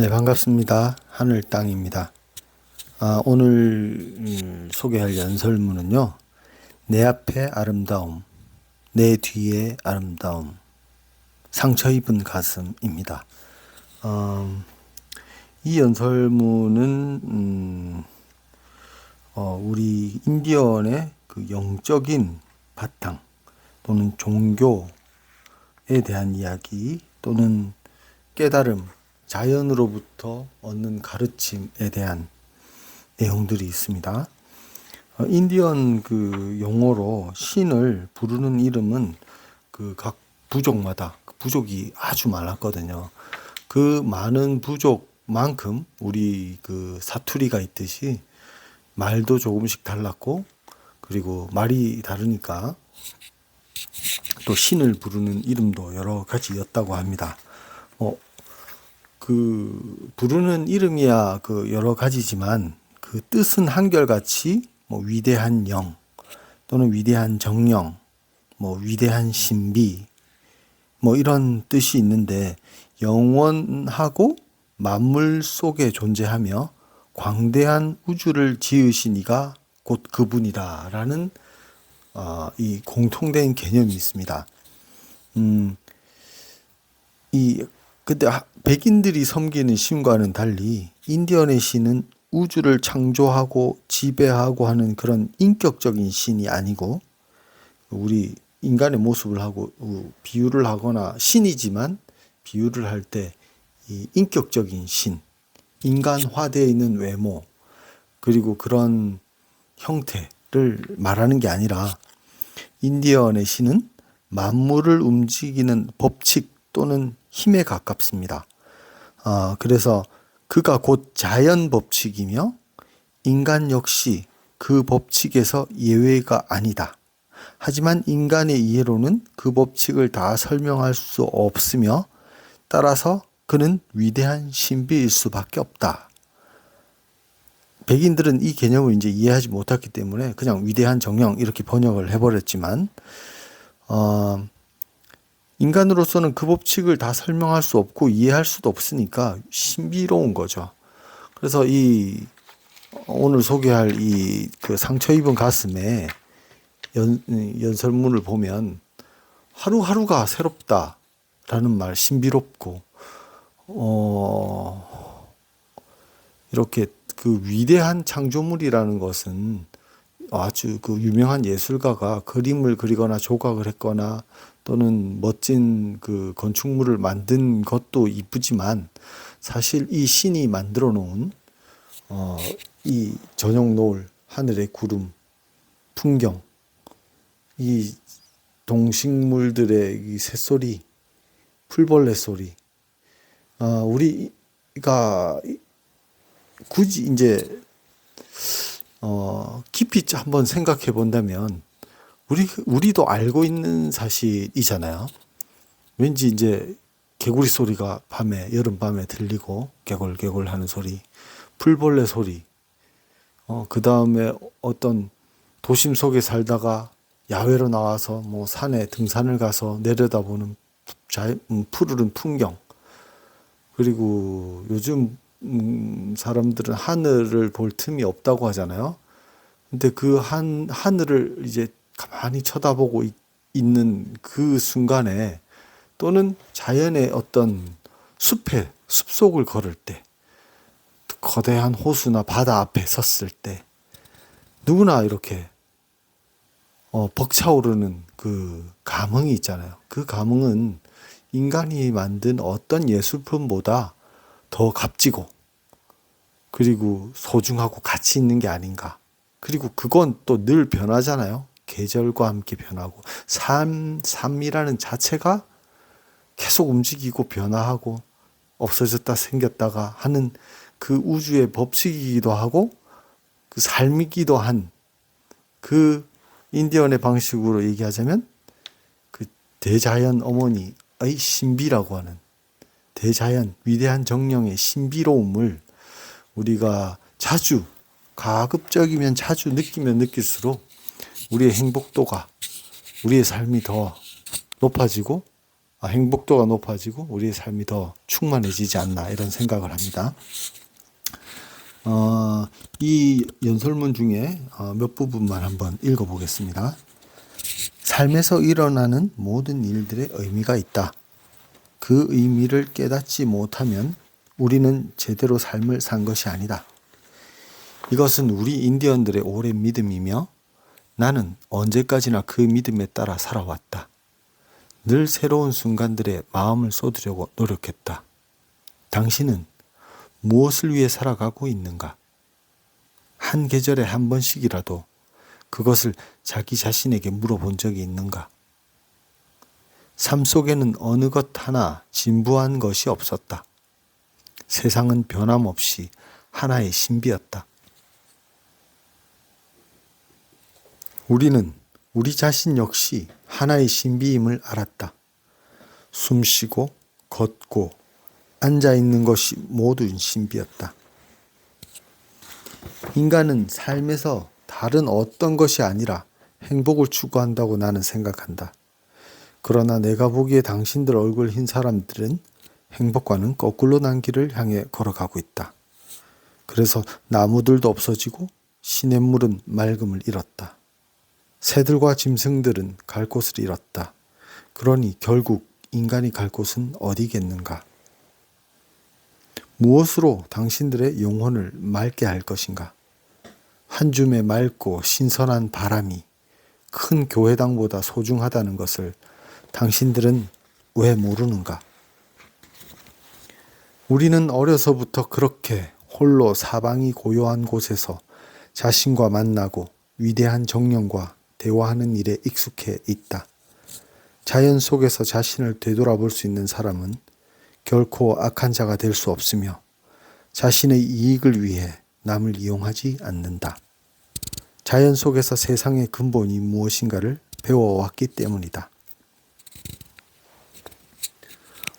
네, 반갑습니다. 하늘 땅입니다. 아, 오늘 음, 소개할 연설문은요. 내 앞에 아름다움, 내 뒤에 아름다움, 상처 입은 가슴입니다. 어, 이 연설문은 음, 어, 우리 인디언의 그 영적인 바탕 또는 종교에 대한 이야기 또는 깨달음, 자연으로부터 얻는 가르침에 대한 내용들이 있습니다. 어, 인디언 그 용어로 신을 부르는 이름은 그 각 부족마다 그 부족이 아주 많았거든요. 그 많은 부족만큼 우리 그 사투리가 있듯이 말도 조금씩 달랐고 그리고 말이 다르니까 또 신을 부르는 이름도 여러 가지였다고 합니다. 어, 그 부르는 이름이야 그 여러 가지지만 그 뜻은 한결같이 뭐 위대한 영 또는 위대한 정령 뭐 위대한 신비 뭐 이런 뜻이 있는데 영원하고 만물 속에 존재하며 광대한 우주를 지으신 이가 곧 그분이다라는 어, 이 공통된 개념이 있습니다. 음, 이 근데 하- 백인들이 섬기는 신과는 달리 인디언의 신은 우주를 창조하고 지배하고 하는 그런 인격적인 신이 아니고 우리 인간의 모습을 하고 우- 비유를 하거나 신이지만 비유를 할 때 이 인격적인 신, 인간화되어 있는 외모 그리고 그런 형태를 말하는 게 아니라 인디언의 신은 만물을 움직이는 법칙 또는 힘에 가깝습니다. 아, 그래서 그가 곧 자연 법칙이며 인간 역시 그 법칙에서 예외가 아니다. 하지만 인간의 이해로는 그 법칙을 다 설명할 수 없으며 따라서 그는 위대한 신비일 수밖에 없다. 백인들은 이 개념을 이제 이해하지 못했기 때문에 그냥 위대한 정령 이렇게 번역을 해버렸지만, 어, 인간으로서는 그 법칙을 다 설명할 수 없고 이해할 수도 없으니까 신비로운 거죠. 그래서 이 오늘 소개할 이 그 상처 입은 가슴에 연, 연설문을 보면 하루하루가 새롭다라는 말 신비롭고 어 이렇게 그 위대한 창조물이라는 것은 아주 그 유명한 예술가가 그림을 그리거나 조각을 했거나 또는 멋진 그 건축물을 만든 것도 이쁘지만 사실 이 신이 만들어 놓은 어, 이 저녁 노을, 하늘의 구름, 풍경, 이 동식물들의 이 새소리, 풀벌레 소리, 어, 우리가 굳이 이제 어, 깊이 한번 생각해 본다면 우리 우리도 알고 있는 사실이잖아요. 왠지 이제 개구리 소리가 밤에 여름 밤에 들리고 개골개골 하는 소리, 풀벌레 소리. 어, 그 다음에 어떤 도심 속에 살다가 야외로 나와서 뭐 산에 등산을 가서 내려다보는 자, 음, 푸르른 풍경. 그리고 요즘 음, 사람들은 하늘을 볼 틈이 없다고 하잖아요. 근데 그 한, 하늘을 이제 가만히 쳐다보고 있, 있는 그 순간에 또는 자연의 어떤 숲에, 숲속을 걸을 때, 거대한 호수나 바다 앞에 섰을 때, 누구나 이렇게 어, 벅차오르는 그 감흥이 있잖아요. 그 감흥은 인간이 만든 어떤 예술품보다 더 값지고 그리고 소중하고 가치 있는 게 아닌가. 그리고 그건 또 늘 변하잖아요. 계절과 함께 변하고 삶 삶이라는 자체가 계속 움직이고 변화하고 없어졌다 생겼다가 하는 그 우주의 법칙이기도 하고 그 삶이기도 한 그 인디언의 방식으로 얘기하자면 그 대자연 어머니의 신비라고 하는 대자연 위대한 정령의 신비로움을 우리가 자주 가급적이면 자주 느끼면 느낄수록 우리의 행복도가 우리의 삶이 더 높아지고 아, 행복도가 높아지고 우리의 삶이 더 충만해지지 않나 이런 생각을 합니다. 어, 이 연설문 중에 어, 몇 부분만 한번 읽어보겠습니다. 삶에서 일어나는 모든 일들의 의미가 있다. 그 의미를 깨닫지 못하면 우리는 제대로 삶을 산 것이 아니다. 이것은 우리 인디언들의 오랜 믿음이며 나는 언제까지나 그 믿음에 따라 살아왔다. 늘 새로운 순간들에 마음을 쏟으려고 노력했다. 당신은 무엇을 위해 살아가고 있는가? 한 계절에 한 번씩이라도 그것을 자기 자신에게 물어본 적이 있는가? 삶 속에는 어느 것 하나 진부한 것이 없었다. 세상은 변함없이 하나의 신비였다. 우리는 우리 자신 역시 하나의 신비임을 알았다. 숨 쉬고 걷고 앉아 있는 것이 모두 신비였다. 인간은 삶에서 다른 어떤 것이 아니라 행복을 추구한다고 나는 생각한다. 그러나 내가 보기에 당신들 얼굴 흰 사람들은 행복과는 거꾸로 난 길을 향해 걸어가고 있다. 그래서 나무들도 없어지고 시냇물은 맑음을 잃었다. 새들과 짐승들은 갈 곳을 잃었다. 그러니 결국 인간이 갈 곳은 어디겠는가? 무엇으로 당신들의 영혼을 맑게 할 것인가? 한 줌의 맑고 신선한 바람이 큰 교회당보다 소중하다는 것을 당신들은 왜 모르는가? 우리는 어려서부터 그렇게 홀로 사방이 고요한 곳에서 자신과 만나고 위대한 정령과 대화하는 일에 익숙해 있다. 자연 속에서 자신을 되돌아볼 수 있는 사람은 결코 악한 자가 될 수 없으며 자신의 이익을 위해 남을 이용하지 않는다. 자연 속에서 세상의 근본이 무엇인가를 배워왔기 때문이다.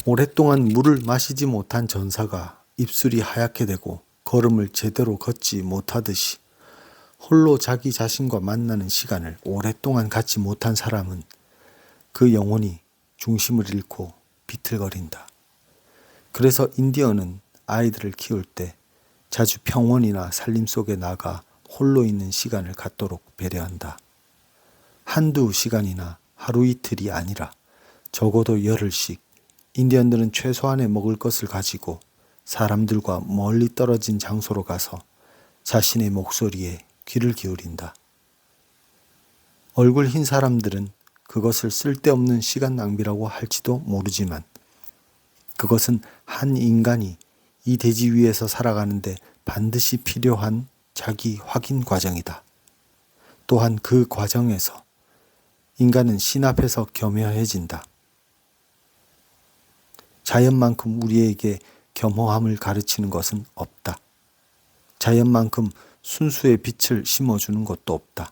오랫동안 물을 마시지 못한 전사가 입술이 하얗게 되고 걸음을 제대로 걷지 못하듯이 홀로 자기 자신과 만나는 시간을 오랫동안 갖지 못한 사람은 그 영혼이 중심을 잃고 비틀거린다. 그래서 인디언은 아이들을 키울 때 자주 평원이나 산림 속에 나가 홀로 있는 시간을 갖도록 배려한다. 한두 시간이나 하루 이틀이 아니라 적어도 열흘씩 인디언들은 최소한의 먹을 것을 가지고 사람들과 멀리 떨어진 장소로 가서 자신의 목소리에 귀를 기울인다. 얼굴 흰 사람들은 그것을 쓸데없는 시간 낭비라고 할지도 모르지만 그것은 한 인간이 이 대지 위에서 살아가는데 반드시 필요한 자기 확인 과정이다. 또한 그 과정에서 인간은 신 앞에서 겸허해진다. 자연만큼 우리에게 겸허함을 가르치는 것은 없다. 자연만큼 순수의 빛을 심어주는 것도 없다.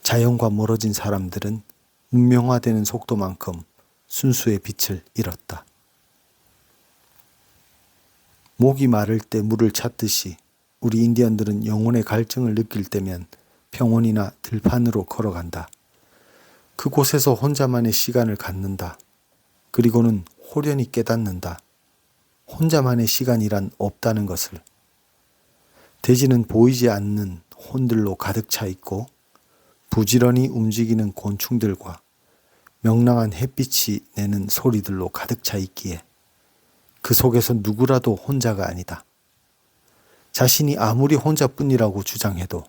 자연과 멀어진 사람들은 문명화되는 속도만큼 순수의 빛을 잃었다. 목이 마를 때 물을 찾듯이 우리 인디언들은 영혼의 갈증을 느낄 때면 평원이나 들판으로 걸어간다. 그곳에서 혼자만의 시간을 갖는다. 그리고는 호련히 깨닫는다. 혼자만의 시간이란 없다는 것을. 대지는 보이지 않는 혼들로 가득 차 있고 부지런히 움직이는 곤충들과 명랑한 햇빛이 내는 소리들로 가득 차 있기에 그 속에서 누구라도 혼자가 아니다. 자신이 아무리 혼자뿐이라고 주장해도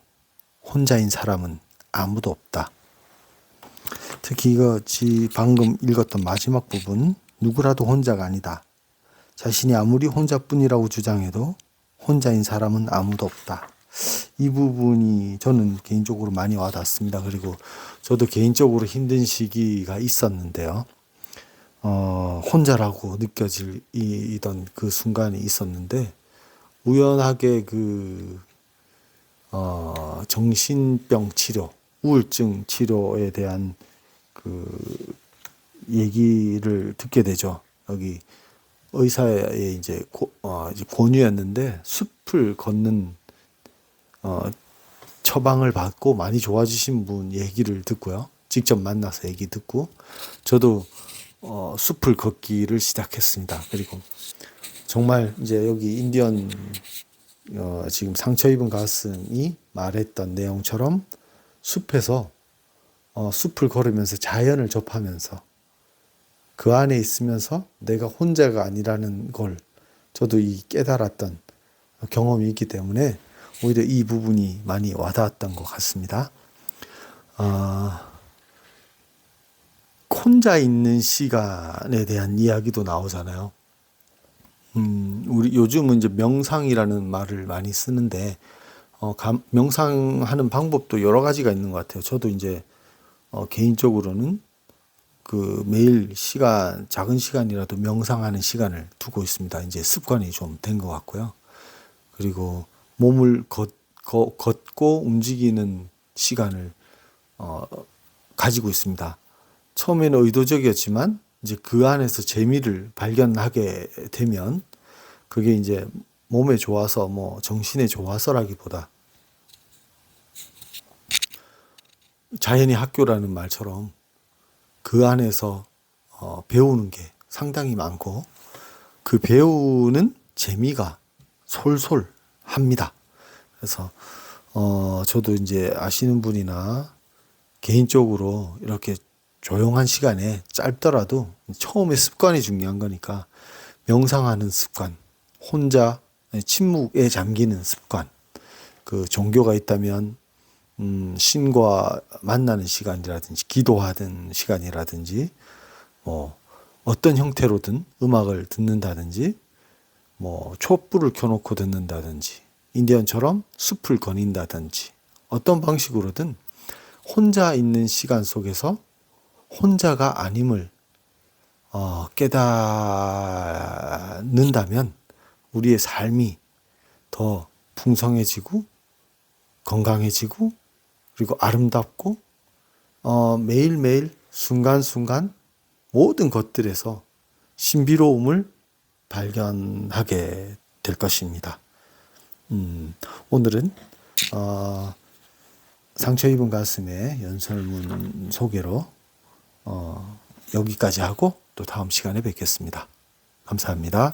혼자인 사람은 아무도 없다. 특히 이거 지 방금 읽었던 마지막 부분 누구라도 혼자가 아니다. 자신이 아무리 혼자뿐이라고 주장해도 혼자인 사람은 아무도 없다. 이 부분이 저는 개인적으로 많이 와닿습니다. 그리고 저도 개인적으로 힘든 시기가 있었는데요. 어, 혼자라고 느껴지던 그 순간이 있었는데, 우연하게 그, 어, 정신병 치료, 우울증 치료에 대한 그 얘기를 듣게 되죠. 여기 의사의 이제, 고, 어, 이제 권유였는데 숲을 걷는 어, 처방을 받고 많이 좋아지신 분 얘기를 듣고요. 직접 만나서 얘기 듣고 저도 어, 숲을 걷기를 시작했습니다. 그리고 정말 이제 여기 인디언 어, 지금 상처 입은 가슴이 말했던 내용처럼 숲에서 어, 숲을 걸으면서 자연을 접하면서 그 안에 있으면서 내가 혼자가 아니라는 걸 저도 이 깨달았던 경험이 있기 때문에 오히려 이 부분이 많이 와닿았던 것 같습니다. 아, 혼자 있는 시간에 대한 이야기도 나오잖아요. 음, 우리 요즘은 이제 명상이라는 말을 많이 쓰는데, 어, 감- 명상하는 방법도 여러 가지가 있는 것 같아요. 저도 이제, 어, 개인적으로는 그 매일 시간, 작은 시간이라도 명상하는 시간을 두고 있습니다. 이제 습관이 좀 된 것 같고요. 그리고 몸을 걷, 걷, 걷고 움직이는 시간을, 어, 가지고 있습니다. 처음에는 의도적이었지만 이제 그 안에서 재미를 발견하게 되면 그게 이제 몸에 좋아서 뭐 정신에 좋아서라기보다 자연이 학교라는 말처럼 그 안에서 어, 배우는 게 상당히 많고 그 배우는 재미가 솔솔 합니다. 그래서 어, 저도 이제 아시는 분이나 개인적으로 이렇게 조용한 시간에 짧더라도 처음에 습관이 중요한 거니까 명상하는 습관, 혼자 침묵에 잠기는 습관, 그 종교가 있다면 음, 신과 만나는 시간이라든지 기도하는 시간이라든지 뭐 어떤 형태로든 음악을 듣는다든지 뭐 촛불을 켜놓고 듣는다든지 인디언처럼 숲을 거닌다든지 어떤 방식으로든 혼자 있는 시간 속에서 혼자가 아님을 어, 깨닫는다면 우리의 삶이 더 풍성해지고 건강해지고 그리고 아름답고 어, 매일매일 순간순간 모든 것들에서 신비로움을 발견하게 될 것입니다. 음, 오늘은 어, 상처 입은 가슴의 연설문 소개로 어, 여기까지 하고 또 다음 시간에 뵙겠습니다. 감사합니다.